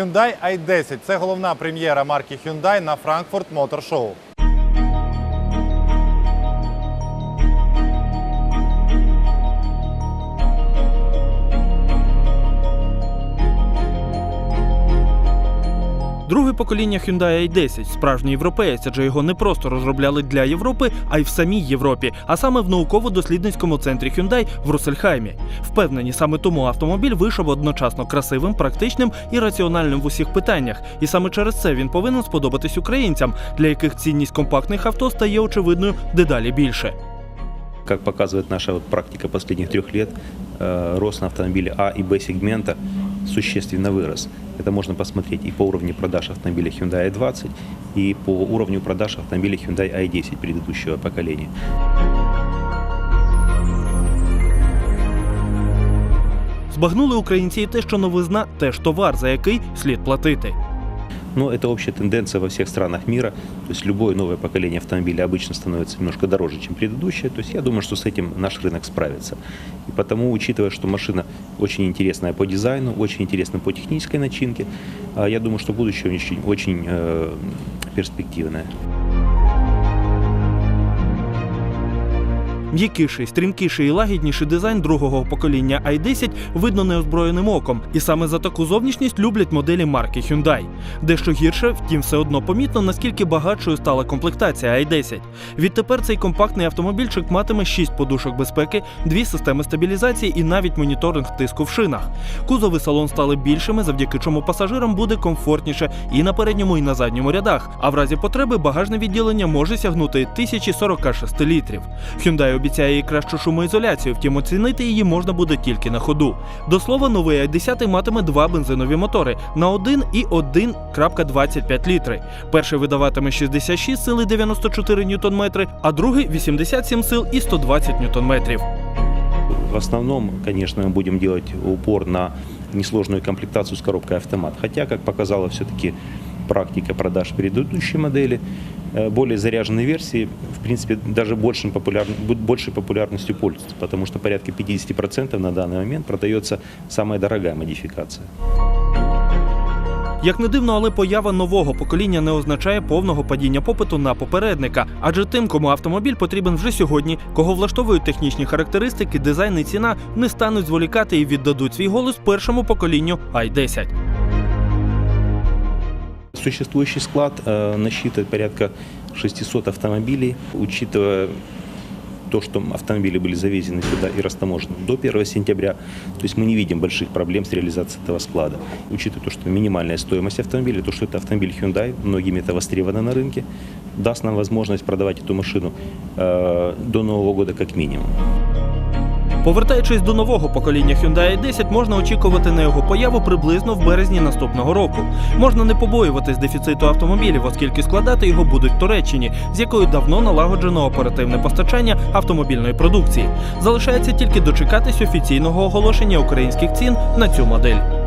Hyundai i10 – це головна прем'єра марки Hyundai на Frankfurt Motor Show. Друге покоління Hyundai i10 – справжній європеєць, адже його не просто розробляли для Європи, а й в самій Європі, а саме в науково-дослідницькому центрі Hyundai в Руссельхаймі. Впевнені, саме тому автомобіль вийшов одночасно красивим, практичним і раціональним в усіх питаннях. І саме через це він повинен сподобатись українцям, для яких цінність компактних авто стає очевидною дедалі більше. Как показывает наша практика последних трех лет, э, рост на автомобиле А и Б сегмента существенно вырос. Это можно посмотреть и по уровню продаж автомобиля Hyundai i20, и по уровню продаж автомобиля Hyundai i10 предыдущего поколения. Збагнули українці і те, що новизна теж товар, за який слід платити. Но это общая тенденция во всех странах мира. То есть любое новое поколение автомобиля обычно становится немножко дороже, чем предыдущее. То есть я думаю, что с этим наш рынок справится. И потому, учитывая, что машина очень интересная по дизайну, очень интересна по технической начинке, а, я думаю, что будущее очень, очень э, перспективное. М'якіший, стрімкіший і лагідніший дизайн другого покоління i10 видно неозброєним оком, і саме за таку зовнішність люблять моделі марки Hyundai. Дещо гірше, втім, все одно помітно, наскільки багатшою стала комплектація i10. Відтепер цей компактний автомобільчик матиме 6 подушок безпеки, дві системи стабілізації і навіть моніторинг тиску в шинах. Кузов і салон стали більшими, завдяки чому пасажирам буде комфортніше і на передньому, і на задньому рядах. А в разі потреби багажне відділення може сягнути 1046 літрів. Hyundai обіцяє і кращу шумоізоляцію, втім оцінити її можна буде тільки на ходу. До слова, новий i10 матиме два бензинові мотори на 1 і 1,25 літри. Перший видаватиме 66 сил і 94 ньютон-метри, а другий 87 сил і 120 ньютон-метрів. В основном, конечно, мы будем делать упор на несложную комплектацию с коробкой автомат. Хотя, как показала все-таки практика продаж предыдущей модели, э, более заряженные версии, в принципе, даже большим популяр... бу- большей популярностью пользуются, потому что порядка 50% на данный момент продается самая дорогая модификация. Як не дивно, але поява нового покоління не означає повного падіння попиту на попередника. Адже тим, кому автомобіль потрібен вже сьогодні, кого влаштовують технічні характеристики, дизайн і ціна, не стануть зволікати і віддадуть свій голос першому поколінню i10. Существующий склад э, насчитывает порядка 600 автомобилей, учитывая то, что автомобили были завезены сюда и растаможены до 1 сентября, то есть мы не видим больших проблем с реализацией этого склада. Учитывая то, что минимальная стоимость автомобиля, то, что это автомобиль Hyundai, многими это востребовано на рынке, даст нам возможность продавать эту машину э, до Нового года как минимум. Повертаючись до нового покоління Hyundai i10, можна очікувати на його появу приблизно в березні наступного року. Можна не побоюватись дефіциту автомобілів, оскільки складати його будуть в Туреччині, з якою давно налагоджено оперативне постачання автомобільної продукції. Залишається тільки дочекатись офіційного оголошення українських цін на цю модель.